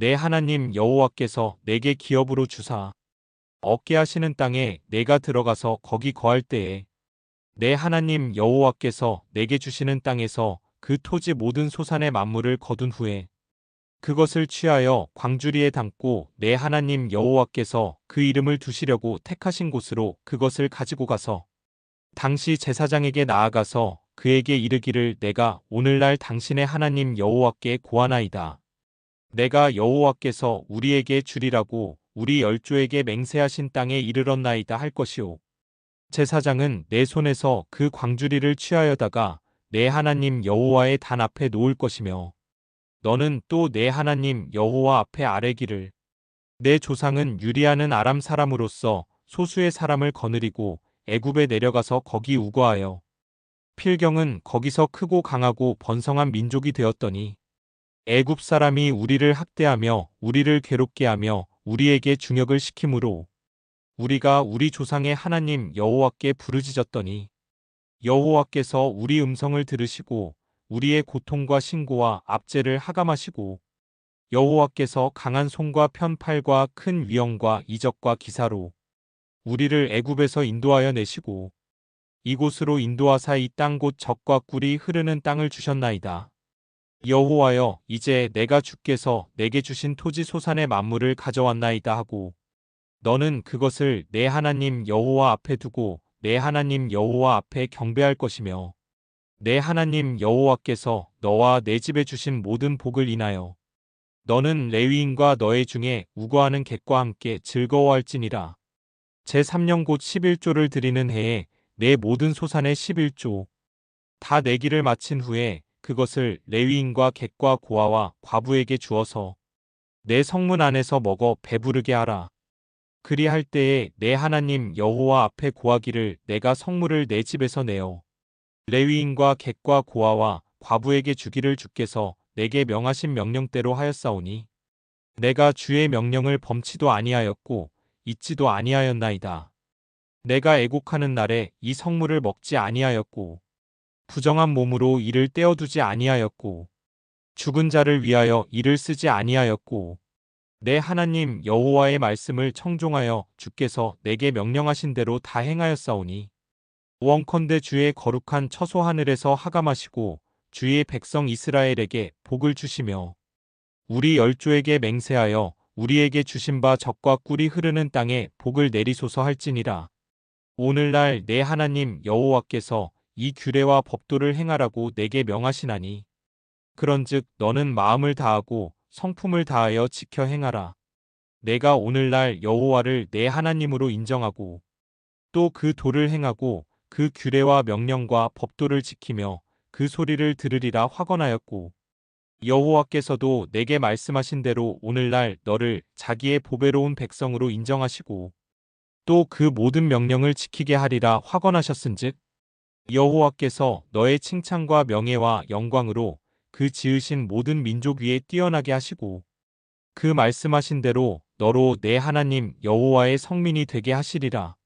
내 하나님 여호와께서 내게 기업으로 주사 얻게 하시는 땅에 내가 들어가서 거기 거할 때에 내 하나님 여호와께서 내게 주시는 땅에서 그 토지 모든 소산의 만물을 거둔 후에 그것을 취하여 광주리에 담고 내 하나님 여호와께서 그 이름을 두시려고 택하신 곳으로 그것을 가지고 가서 당시 제사장에게 나아가서 그에게 이르기를 내가 오늘날 당신의 하나님 여호와께 고하나이다. 내가 여호와께서 우리에게 주리라고 우리 열조에게 맹세하신 땅에 이르렀나이다 할 것이오. 제사장은 내 손에서 그 광주리를 취하여다가 내 하나님 여호와의 단 앞에 놓을 것이며 너는 또 내 하나님 여호와 앞에 아뢰기를 내 조상은 유리하는 아람 사람으로서 소수의 사람을 거느리고 애굽에 내려가서 거기 우거하여 필경은 거기서 크고 강하고 번성한 민족이 되었더니 애굽 사람이 우리를 학대하며 우리를 괴롭게 하며 우리에게 중역을 시키므로 우리가 우리 조상의 하나님 여호와께 부르짖었더니 여호와께서 우리 음성을 들으시고 우리의 고통과 신고와 압제를 하감하시고 여호와께서 강한 손과 편팔과 큰 위엄과 이적과 기사로 우리를 애굽에서 인도하여 내시고 이곳으로 인도하사 이 땅 곧 적과 꿀이 흐르는 땅을 주셨나이다. 여호와여 이제 내가 주께서 내게 주신 토지 소산의 만물을 가져왔나이다 하고 너는 그것을 내 하나님 여호와 앞에 두고 내 하나님 여호와 앞에 경배할 것이며 내 하나님 여호와께서 너와 내 집에 주신 모든 복을 인하여 너는 레위인과 너의 중에 우거하는 객과 함께 즐거워할지니라. 제3년 곧 11조를 드리는 해에 내 모든 소산의 11조 다 내기를 마친 후에 그것을 레위인과 객과 고아와 과부에게 주어서 내 성문 안에서 먹어 배부르게 하라. 그리할 때에 내 하나님 여호와 앞에 고하기를 내가 성물을 내 집에서 내어 레위인과 객과 고아와 과부에게 주기를 주께서 내게 명하신 명령대로 하였사오니 내가 주의 명령을 범치도 아니하였고 잊지도 아니하였나이다. 내가 애곡하는 날에 이 성물을 먹지 아니하였고 부정한 몸으로 이를 떼어두지 아니하였고 죽은 자를 위하여 이를 쓰지 아니하였고 내 하나님 여호와의 말씀을 청종하여 주께서 내게 명령하신 대로 다 행하였사오니 원컨대 주의 거룩한 처소 하늘에서 하감하시고 주의 백성 이스라엘에게 복을 주시며 우리 열조에게 맹세하여 우리에게 주신 바 적과 꿀이 흐르는 땅에 복을 내리소서 할지니라. 오늘날 내 하나님 여호와께서 이 규례와 법도를 행하라고 내게 명하시나니 그런즉 너는 마음을 다하고 성품을 다하여 지켜 행하라. 내가 오늘날 여호와를 내 하나님으로 인정하고 또 그 도를 행하고 그 규례와 명령과 법도를 지키며 그 소리를 들으리라 확언하였고 여호와께서도 내게 말씀하신 대로 오늘날 너를 자기의 보배로운 백성으로 인정하시고 또 그 모든 명령을 지키게 하리라 확언하셨은즉 여호와께서 너의 칭찬과 명예와 영광으로 그 지으신 모든 민족 위에 뛰어나게 하시고 그 말씀하신 대로 너로 내 하나님 여호와의 성민이 되게 하시리라.